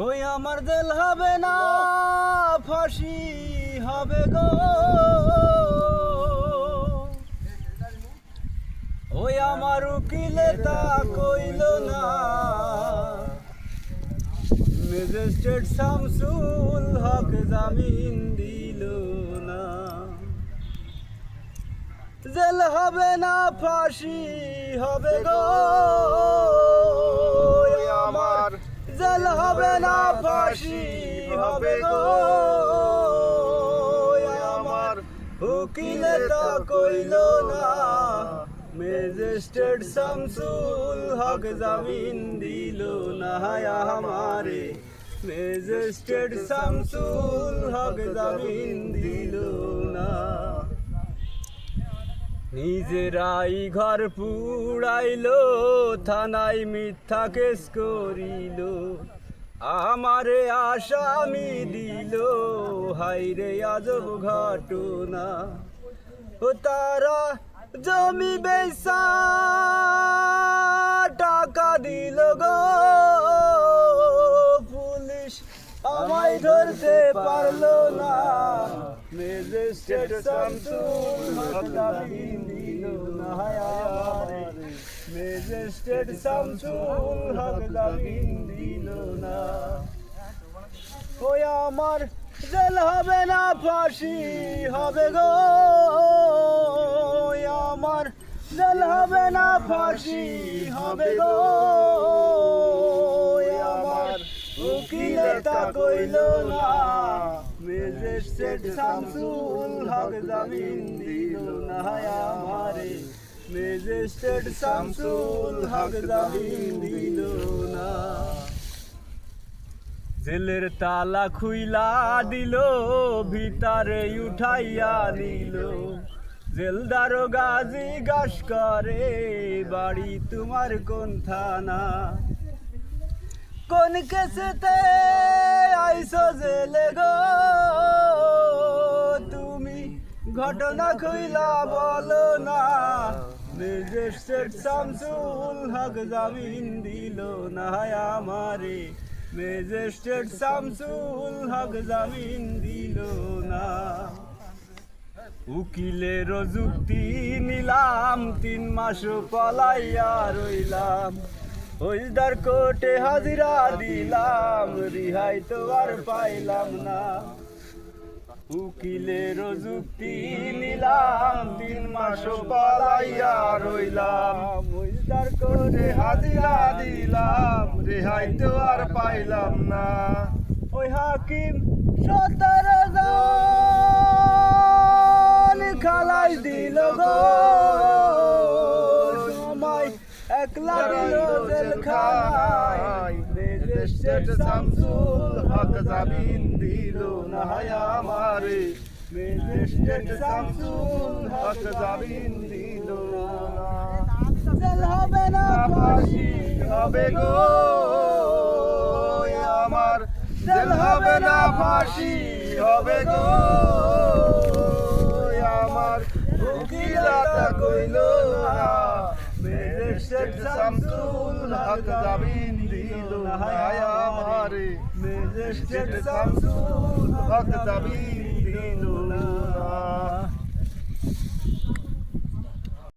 ওই আমার দেল হবে না, ফাঁসি হবে গো। ওই আমার উকিলে তা কইল না। ম্যাজিস্ট্রেট শামসুল হক জামিন দিল না। জেল হবে না, ফাঁসি হবে গো। ফাঁসি হবে গো? আমার উকিলে তা কইল না। ম্যাজিস্ট্রেট শামসুল হক জামিন দিল না আমারে। ম্যাজিস্ট্রেট শামসুল হক জামিন দিল না। নিজেরাই ঘর পুড়াইলো থানায় মিথ্যা কেস করিল। আমারে আসামি দিল হাইরে আজব ঘটনা। ও তারা জমি বেসা টাকা দিল গো। পুলিশ আমায় ধরতে পারল না। ম্যাজিস্ট্রেট শামসুল হক না আমারে জেল হবে না ফাঁসি হবে গো আমার জেল হবে না ফাঁসি, হবে গো। আমার উকিলে তা কইল না। শামসুল হক দিল হক দিল না। জেলের তালা খুইলা দিল, ভিতরে উঠাইয়া নিল। জেলদার গাজি গাছ করে, বাড়ি তোমার কোন থানা? কোন কেসেতে আইসো জেলে গো? ঘটনা খুইলা বলো না। ম্যাজিস্ট্রেট শামসুল হক জামিন দিল না আমারে। ম্যাজিস্ট্রেট শামসুল হক জামিন দিল না। উকিলের যুক্তি নিলাম, তিন মাস পলাইয়া রইলাম। হইলদার কোর্টে হাজিরা দিলাম, রিহাই তো আর পাইলাম না। উকিলের যুক্তি নিলাম তিন মাস পালাইয়া রইলাম। হইলদার কোর্টে হাজিরা দিলাম রেহাই তো আর পাইলাম না। ওই হাকিম সতেরো জন খালাই দিল গো। সময় একলা দিল জেলখানায় ম্যাজিস্ট্রেট শামসুল হক জামিন দিল না আমারে। ম্যাজিস্ট্রেট শামসুল হক জামিন দিল না। জেল হবে না ফাঁসি। হবে গো আমার। জেল হবে না ফাঁসি হবে গো আমার। উকিলাতা কইল না ম্যাজিস্ট্রেট শামসুল হক জামিন দিল না আমারে ম্যাজিস্ট্রেট শামসুল হক জামিন দিল না